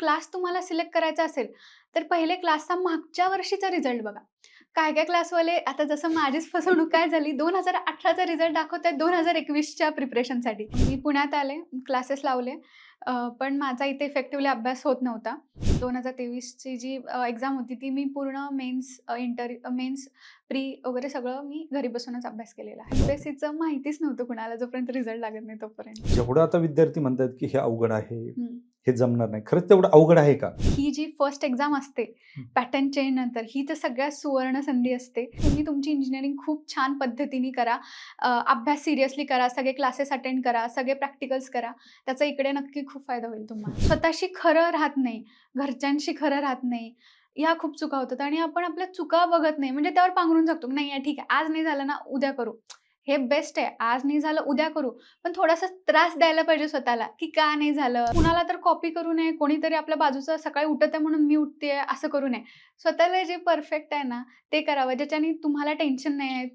Class तुम्हाला select करायचा असेल तर पहिले क्लासचा मागच्या वर्षीचा रिझल्ट बघा. काय काय क्लासवाले आता जसं माझीच फसवणूक काय झाली दोन हजार अठराचा रिझल्ट दाखवत आहेत दोन हजार एकवीसच्या प्रिपरेशनसाठी मी पुण्यात आले क्लासेस लावले पण माझा इथे इफेक्टिव्हली अभ्यास होत नव्हता. दोन हजार तेवीसची जी एक्झाम होती ती मी पूर्ण मेन्स इंटर मेन्स प्री वगैरे सगळं मी घरी बसूनच अभ्यास केलेला. आहे एमपीएससीचं माहितीच नव्हतं कुणाला जोपर्यंत रिझल्ट लागत नाही तोपर्यंत. जेवढं आता विद्यार्थी म्हणतात की हे अवघड आहे. हे जमणार नाही. खरंच तेवढं अवघड आहे का? ही जी फर्स्ट एक्झाम असते पॅटर्न चेंज नंतर ही तर सगळ्यात सुवर्ण संधी असते. तुम्ही तुमची इंजिनिअरिंग खूप छान पद्धतीने करा. अभ्यास सिरियसली करा सगळे क्लासेस अटेंड करा सगळे प्रॅक्टिकल्स करा. त्याचा इकडे नक्की खूप फायदा होईल तुम्हाला. स्वतःशी खरं राहत नाही घरच्यांशी खरं राहत नाही ह्या खूप चुका होतात. आणि आपण आपल्या चुका बघत नाही म्हणजे त्यावर पांघरून जातो. नाही ठीक आहे आज नाही झालं ना उद्या करू. हे बेस्ट आहे. आज नाही झालं उद्या करू. पण थोडासा त्रास द्यायला पाहिजे स्वतःला की का नाही झालं? कुणाला तर कॉपी करू नये. कोणीतरी आपल्या बाजूचं सकाळी उठत आहे म्हणून मी उठते असं करू नये. स्वतःला जे परफेक्ट आहे ना ते करावं. ज्याच्याने तुम्हाला टेन्शन नाही आहे.